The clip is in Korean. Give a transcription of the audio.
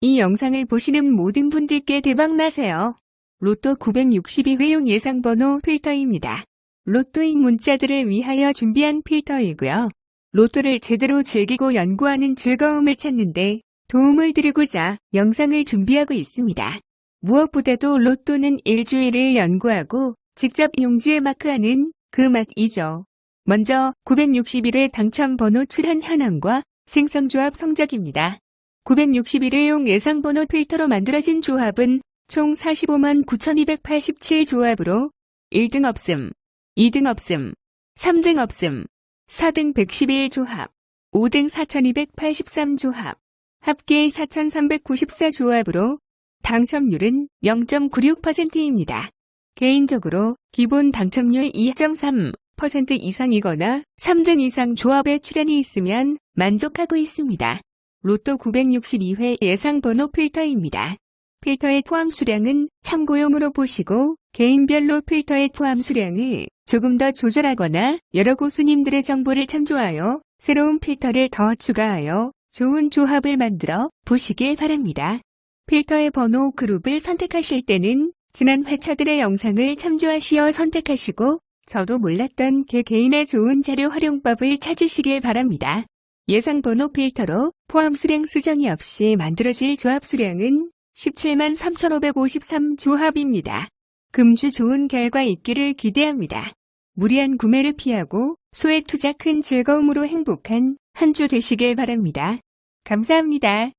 이 영상을 보시는 모든 분들께 대박나세요. 로또 962회용 예상번호 필터입니다. 로또인 문자들을 위하여 준비한 필터이고요. 로또를 제대로 즐기고 연구하는 즐거움을 찾는데 도움을 드리고자 영상을 준비하고 있습니다. 무엇보다도 로또는 일주일을 연구하고 직접 용지에 마크하는 그 맛이죠. 먼저 961의 당첨번호 출현 현황과 생성조합 성적입니다. 961회용 예상번호 필터로 만들어진 조합은 총 45만 9287 조합으로 1등 없음, 2등 없음, 3등 없음, 4등 111 조합, 5등 4283 조합, 합계 4394 조합으로 당첨률은 0.96%입니다. 개인적으로 기본 당첨률 2.3% 이상이거나 3등 이상 조합에 출연이 있으면 만족하고 있습니다. 로또 962회 예상 번호 필터입니다. 필터의 포함 수량은 참고용으로 보시고 개인별로 필터의 포함 수량을 조금 더 조절하거나 여러 고수님들의 정보를 참조하여 새로운 필터를 더 추가하여 좋은 조합을 만들어 보시길 바랍니다. 필터의 번호 그룹을 선택하실 때는 지난 회차들의 영상을 참조하시어 선택하시고 저도 몰랐던 개 개인의 좋은 자료 활용법을 찾으시길 바랍니다. 예상 번호 필터로 포함 수량 수정이 없이 만들어질 조합 수량은 17만 3,553 조합입니다. 금주 좋은 결과 있기를 기대합니다. 무리한 구매를 피하고 소액 투자 큰 즐거움으로 행복한 한 주 되시길 바랍니다. 감사합니다.